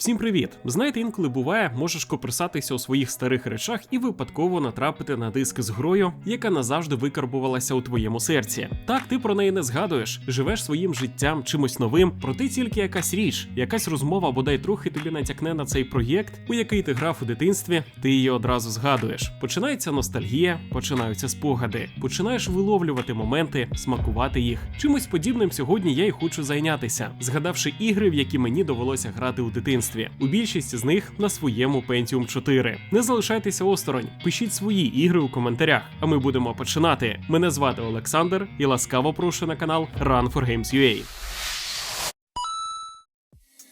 Всім привіт! Знаєте, інколи буває, можеш коперсатися у своїх старих речах і випадково натрапити на диск з грою, яка назавжди викарбувалася у твоєму серці. Так, ти про неї не згадуєш, живеш своїм життям чимось новим, проте тільки якась річ, якась розмова, бодай трохи тобі натякне на цей проєкт, у який ти грав у дитинстві, ти її одразу згадуєш. Починається ностальгія, починаються спогади, починаєш виловлювати моменти, смакувати їх. Чимось подібним сьогодні я й хочу зайнятися, згадавши ігри, в які мені довелося грати у дитинстві. У більшість з них на своєму Pentium 4. Не залишайтеся осторонь, пишіть свої ігри у коментарях, а ми будемо починати. Мене звати Олександр і ласкаво прошу на канал Run for Games UA.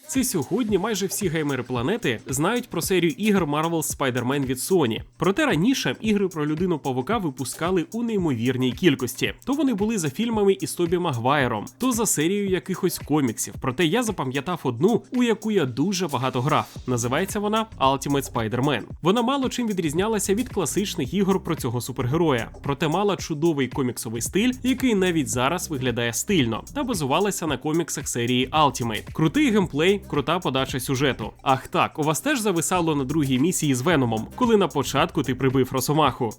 Це сьогодні майже всі геймери планети знають про серію ігор Marvel Spider-Man від Sony. Проте раніше ігри про людину павука випускали у неймовірній кількості. То вони були за фільмами із Тобі Магвайром, то за серією якихось коміксів. Проте я запам'ятав одну, у яку я дуже багато грав. Називається вона Ultimate Spider-Man. Вона мало чим відрізнялася від класичних ігор про цього супергероя, проте мала чудовий коміксовий стиль, який навіть зараз виглядає стильно, та базувалася на коміксах серії Ultimate. Крутий геймплей, крута подача сюжету. Ах так, у вас теж зависало на другій місії з Веномом, коли на початку ти прибив Росомаху.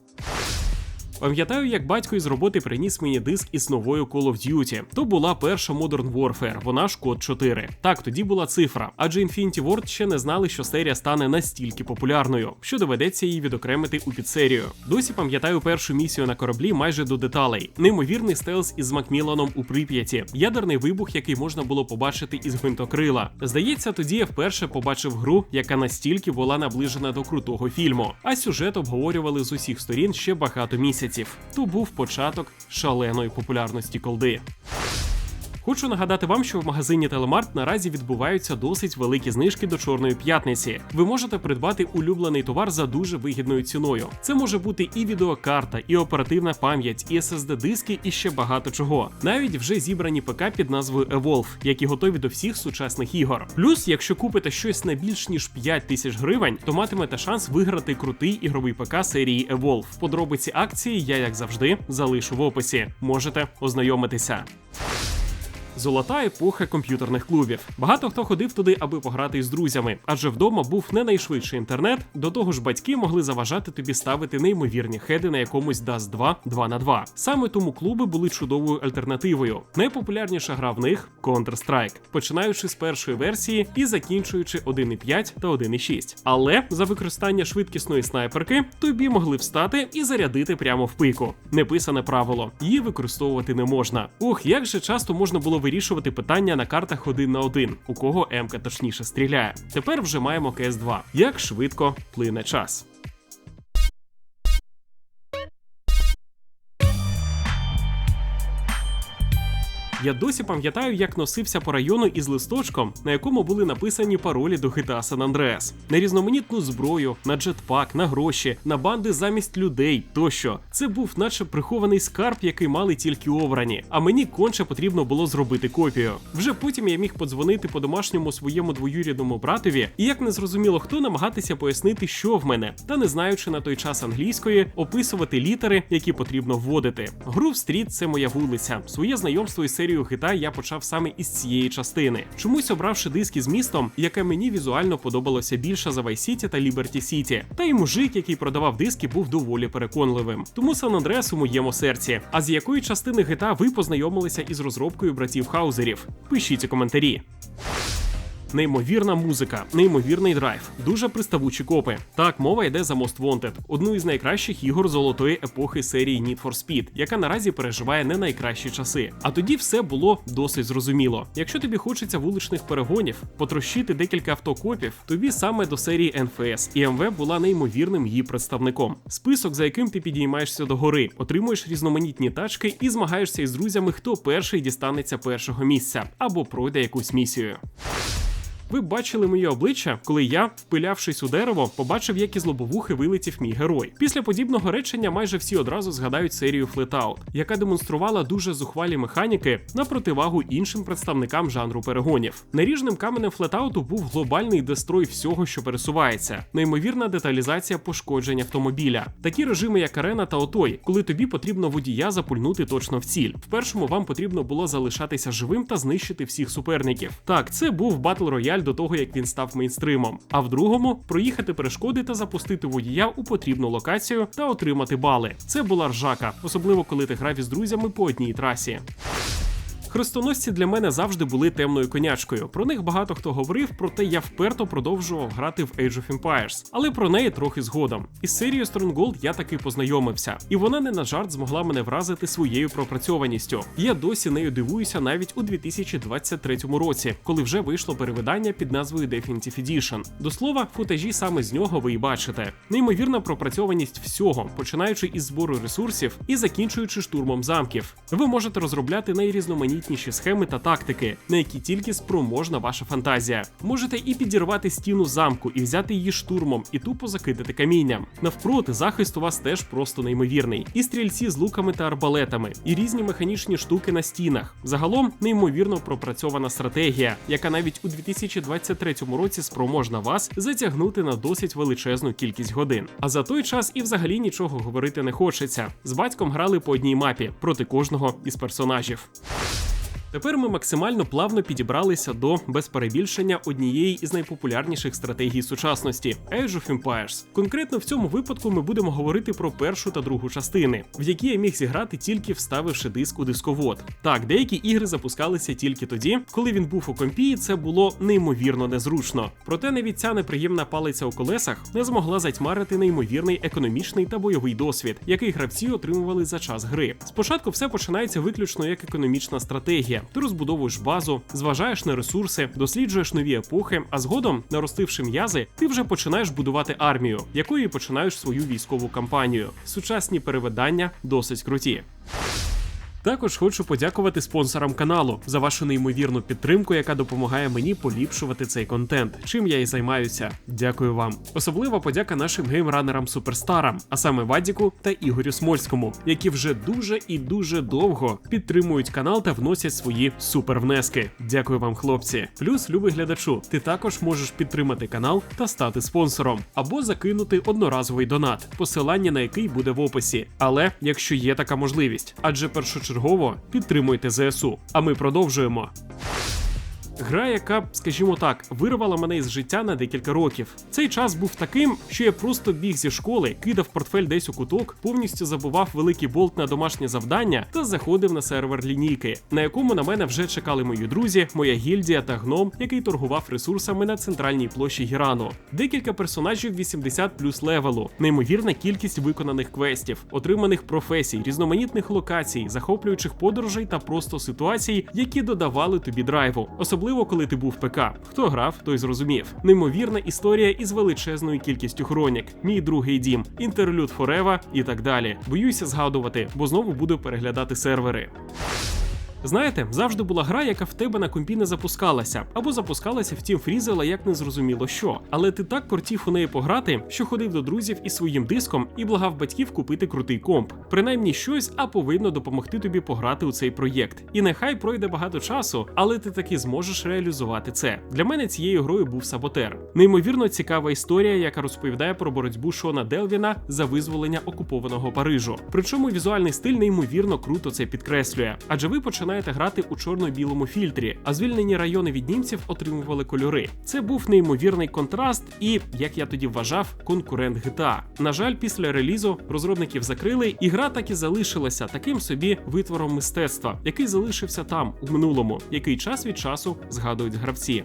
Пам'ятаю, як батько із роботи приніс мені диск із новою Call of Duty. То була перша Modern Warfare, вона ж код 4. Так, тоді була цифра, адже Infinity Ward ще не знали, що серія стане настільки популярною, що доведеться її відокремити у підсерію. Досі пам'ятаю першу місію на кораблі майже до деталей. Неймовірний стелс із Макміланом у Прип'яті, ядерний вибух, який можна було побачити із гвинтокрила. Здається, тоді я вперше побачив гру, яка настільки була наближена до крутого фільму. А сюжет обговорювали з усіх сторін ще багато місяців. То був початок шаленої популярності колди. Хочу нагадати вам, що в магазині Телемарт наразі відбуваються досить великі знижки до Чорної п'ятниці. Ви можете придбати улюблений товар за дуже вигідною ціною. Це може бути і відеокарта, і оперативна пам'ять, і SSD диски, і ще багато чого. Навіть вже зібрані ПК під назвою Evolve, які готові до всіх сучасних ігор. Плюс, якщо купите щось на більш ніж 5 тисяч гривень, то матимете шанс виграти крутий ігровий ПК серії Evolve. Подробиці акції я, як завжди, залишу в описі. Можете ознайомитися. Золота епоха комп'ютерних клубів. Багато хто ходив туди, аби пограти із друзями, адже вдома був не найшвидший інтернет. До того ж, батьки могли заважати тобі ставити неймовірні хеди на якомусь Dust 2 2 на 2 Саме тому клуби були чудовою альтернативою. Найпопулярніша гра в них Counter-Strike, починаючи з першої версії і закінчуючи 1.5 та 1.6. Але за використання швидкісної снайперки тобі могли встати і зарядити прямо в пику. Неписане правило, її використовувати не можна. Ох, як же часто можна було вирішувати питання на картах один на один, у кого М-ка точніше стріляє. Тепер вже маємо КС 2 Як швидко плине час. Я досі пам'ятаю, як носився по району із листочком, на якому були написані паролі до GTA San Andreas. на різноманітну зброю, на джетпак, на гроші, на банди замість людей тощо. Це був наче прихований скарб, який мали тільки обрані. А мені конче потрібно було зробити копію. Вже потім я міг подзвонити по домашньому своєму двоюрідному братові, і як не зрозуміло хто намагатися пояснити, що в мене, та не знаючи на той час англійської, описувати літери, які потрібно вводити. Грув стріт це моя вулиця. Своє знайомство із серією GTA я почав саме із цієї частини. Чомусь обравши диски з містом, яке мені візуально подобалося більше за Vice City та Liberty City. Та й мужик, який продавав диски, був доволі переконливим. Тому Сан Андреас у моєму серці. А з якої частини гита ви познайомилися із розробкою братів Хаузерів? Пишіть у коментарі. Неймовірна музика, неймовірний драйв, дуже приставучі копи. Так, мова йде за Most Wanted, одну із найкращих ігор золотої епохи серії Need for Speed, яка наразі переживає не найкращі часи. А тоді все було досить зрозуміло. Якщо тобі хочеться вуличних перегонів, потрощити декілька автокопів, тобі саме до серії NFS, і МВ була неймовірним її представником. Список, за яким ти підіймаєшся до гори, отримуєш різноманітні тачки і змагаєшся із друзями, хто перший дістанеться першого місця або пройде якусь місію. Ви бачили моє обличчя, коли я, впилявшись у дерево, побачив, як із лобовухи вилетів мій герой. Після подібного речення майже всі одразу згадають серію Flatout, яка демонструвала дуже зухвалі механіки на противагу іншим представникам жанру перегонів. Наріжним каменем Flatout був глобальний дестрой всього, що пересувається, неймовірна деталізація пошкоджень автомобіля, такі режими, як арена та отой, коли тобі потрібно водія запульнути точно в ціль. В першому вам потрібно було залишатися живим та знищити всіх суперників. Так, це був батл рояль деталь до того, як він став мейнстримом. А в другому проїхати перешкоди та запустити водія у потрібну локацію та отримати бали. Це була ржака, особливо коли ти грав із друзями по одній трасі. Хрестоносці для мене завжди були темною конячкою. Про них багато хто говорив, проте я вперто продовжував грати в Age of Empires. Але про неї трохи згодом. Із серією Stronghold я таки познайомився, і вона не на жарт змогла мене вразити своєю пропрацьованістю. Я досі нею дивуюся навіть у 2023 році, коли вже вийшло перевидання під назвою Definitive Edition. До слова, футажі саме з нього ви і бачите. Неймовірна пропрацьованість всього, починаючи із збору ресурсів і закінчуючи штурмом замків. Ви можете розробляти найрізноманітніші схеми та тактики, на які тільки спроможна ваша фантазія. Можете і підірвати стіну замку, і взяти її штурмом, і тупо закидати камінням. Навпроти, захист у вас теж просто неймовірний. І стрільці з луками та арбалетами, і різні механічні штуки на стінах. Загалом неймовірно пропрацьована стратегія, яка навіть у 2023 році спроможна вас затягнути на досить величезну кількість годин. А за той час і взагалі нічого говорити не хочеться. З батьком грали по одній мапі проти кожного із персонажів. Тепер ми максимально плавно підібралися до без перебільшення однієї із найпопулярніших стратегій сучасності Age of Empires. Конкретно в цьому випадку ми будемо говорити про першу та другу частини, в які я міг зіграти тільки вставивши диск у дисковод. Так, деякі ігри запускалися тільки тоді, коли він був у компі, і це було неймовірно незручно. Проте навіть ця неприємна палиця у колесах не змогла затьмарити неймовірний економічний та бойовий досвід, який гравці отримували за час гри. Спочатку все починається виключно як економічна стратегія. Ти розбудовуєш базу, зважаєш на ресурси, досліджуєш нові епохи, а згодом, наростивши м'язи, ти вже починаєш будувати армію, якою починаєш свою військову кампанію. Сучасні переведення досить круті. Також хочу подякувати спонсорам каналу за вашу неймовірну підтримку, яка допомагає мені поліпшувати цей контент, чим я і займаюся. Дякую вам. Особлива подяка нашим геймранерам суперстарам, а саме Вадіку та Ігорю Смольському, які вже дуже і дуже довго підтримують канал та вносять свої супервнески. Дякую вам, хлопці. Плюс, любий глядачу, ти також можеш підтримати канал та стати спонсором або закинути одноразовий донат, посилання на який буде в описі. Але якщо є така можливість, адже першочергово підтримуйте ЗСУ. А ми продовжуємо. Гра, яка, скажімо так, вирвала мене із життя на декілька років. Цей час був таким, що я просто біг зі школи, кидав портфель десь у куток, повністю забував великий болт на домашнє завдання та заходив на сервер лінійки, на якому на мене вже чекали мої друзі, моя гільдія та гном, який торгував ресурсами на центральній площі Гірану. Декілька персонажів 80 плюс левелу, неймовірна кількість виконаних квестів, отриманих професій, різноманітних локацій, захоплюючих подорожей та просто ситуацій, які додавали тобі драйву. Особливо коли ти був ПК. Хто грав, той зрозумів. Неймовірна історія із величезною кількістю хронік, мій другий дім, інтерлюд Форева і так далі. Боюся згадувати, бо знову буду переглядати сервери. Знаєте, завжди була гра, яка в тебе на компі не запускалася, або запускалася, втім фрізила як не зрозуміло що. Але ти так кортів у неї пограти, що ходив до друзів із своїм диском і благав батьків купити крутий комп. Принаймні щось, а повинно допомогти тобі пограти у цей проєкт. І нехай пройде багато часу, але ти таки зможеш реалізувати це. Для мене цією грою був саботер. Неймовірно цікава історія, яка розповідає про боротьбу Шона Делвіна за визволення окупованого Парижу. Причому візуальний стиль неймовірно круто це підкреслює, адже ви починаєте грати у чорно-білому фільтрі, а звільнені райони від німців отримували кольори. Це був неймовірний контраст і, як я тоді вважав, конкурент GTA. На жаль, після релізу розробників закрили, і гра так і залишилася таким собі витвором мистецтва, який залишився там у минулому, який час від часу згадують гравці.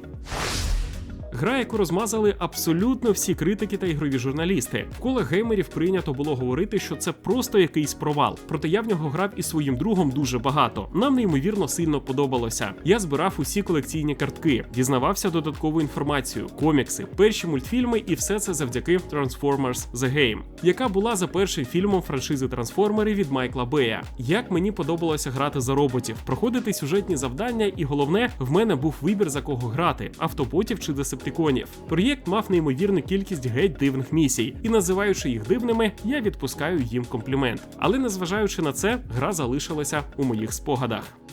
Гра, яку розмазали абсолютно всі критики та ігрові журналісти. В геймерів прийнято було говорити, що це просто якийсь провал. Проте я в нього грав із своїм другом дуже багато. Нам неймовірно сильно подобалося. Я збирав усі колекційні картки, дізнавався додаткову інформацію, комікси, перші мультфільми, і все це завдяки Transformers The Game, яка була за першим фільмом франшизи Трансформери від Майкла Бея. Як мені подобалося грати за роботів, проходити сюжетні завдання, і головне, в мене був вибір за кого грати автоботів чи десептиконів. Проєкт мав неймовірну кількість геть дивних місій, і називаючи їх дивними, я відпускаю їм комплімент. Але незважаючи на це, гра залишилася у моїх спогадах.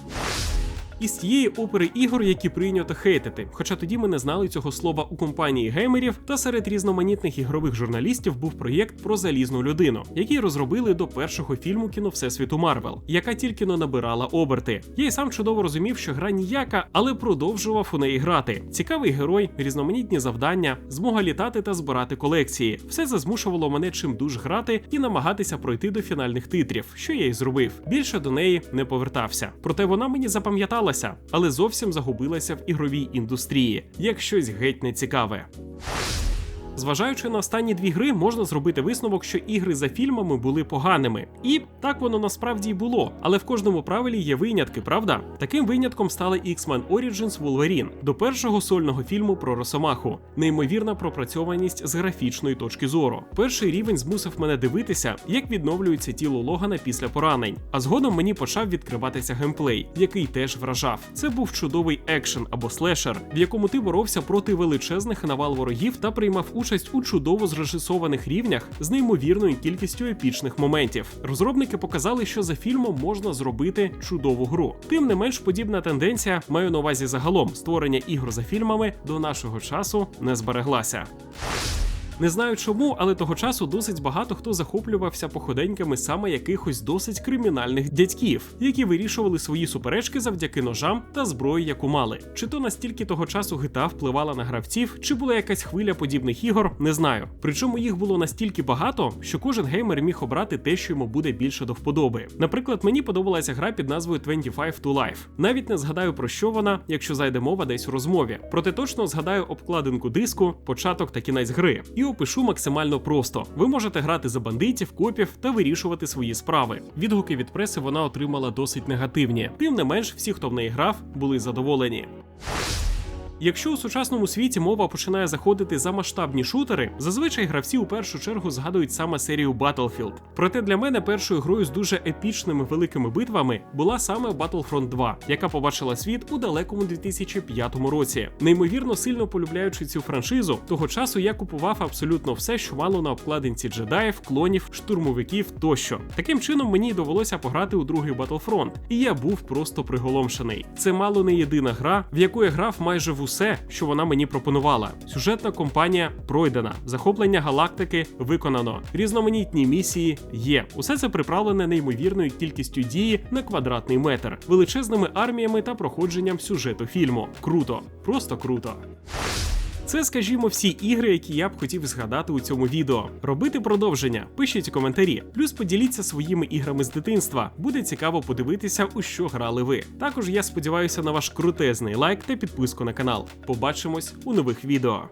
Із тієї опери ігор, які прийнято хейтити. Хоча тоді ми не знали цього слова у компанії геймерів, та серед різноманітних ігрових журналістів був проєкт про залізну людину, який розробили до першого фільму кіно Всесвіту Марвел, яка тільки но набирала оберти. Я й сам чудово розумів, що гра ніяка, але продовжував у неї грати. Цікавий герой, різноманітні завдання, змога літати та збирати колекції. Все це змушувало мене чимдуж грати і намагатися пройти до фінальних титрів, що я й зробив. Більше до неї не повертався. Проте вона мені запам'яталася, але зовсім загубилася в ігровій індустрії, як щось геть нецікаве. Зважаючи на останні дві гри, можна зробити висновок, що ігри за фільмами були поганими. І так воно насправді й було. Але в кожному правилі є винятки, правда? Таким винятком стали X-Men Origins Wolverine до першого сольного фільму про Росомаху. Неймовірна пропрацьованість з графічної точки зору. Перший рівень змусив мене дивитися, як відновлюється тіло Логана після поранень. А згодом мені почав відкриватися геймплей, який теж вражав. Це був чудовий екшен або слешер, в якому ти боровся проти величезних навал ворогів та приймав участь у чудово зрежисованих рівнях з неймовірною кількістю епічних моментів. Розробники показали, що за фільмом можна зробити чудову гру. Тим не менш, подібна тенденція, маю на увазі загалом створення ігор за фільмами до нашого часу не збереглася. Не знаю чому, але того часу досить багато хто захоплювався походеньками саме якихось досить кримінальних дядьків, які вирішували свої суперечки завдяки ножам та зброї, яку мали. Чи то настільки того часу гита впливала на гравців, чи була якась хвиля подібних ігор, не знаю. Причому їх було настільки багато, що кожен геймер міг обрати те, що йому буде більше до вподоби. Наприклад, мені подобалася гра під назвою 25 to Life. Навіть не згадаю про що вона, якщо зайде мова десь у розмові. Проте точно згадаю обкладинку диску, початок та кінець гри. Опишу максимально просто. Ви можете грати за бандитів, копів та вирішувати свої справи. Відгуки від преси вона отримала досить негативні. Тим не менш, всі, хто в неї грав, були задоволені. Якщо у сучасному світі мова починає заходити за масштабні шутери, зазвичай гравці у першу чергу згадують саме серію Battlefield. Проте для мене першою грою з дуже епічними великими битвами була саме Battlefront 2, яка побачила світ у далекому 2005 році. Неймовірно сильно полюбляючи цю франшизу, того часу я купував абсолютно все, що мало на обкладинці джедаїв, клонів, штурмовиків тощо. Таким чином мені довелося пограти у другий Battlefront, і я був просто приголомшений. Це мало не єдина гра, в яку я грав майже в усе, що вона мені пропонувала. Сюжетна компанія пройдена, захоплення галактики виконано, різноманітні місії є. Усе це приправлене неймовірною кількістю дії на квадратний метр, величезними арміями та проходженням сюжету фільму. Круто, просто круто. Це, скажімо, всі ігри, які я б хотів згадати у цьому відео. Робити продовження, пишіть у коментарі. Плюс поділіться своїми іграми з дитинства. Буде цікаво подивитися, у що грали ви. Також я сподіваюся на ваш крутезний лайк та підписку на канал. Побачимось у нових відео.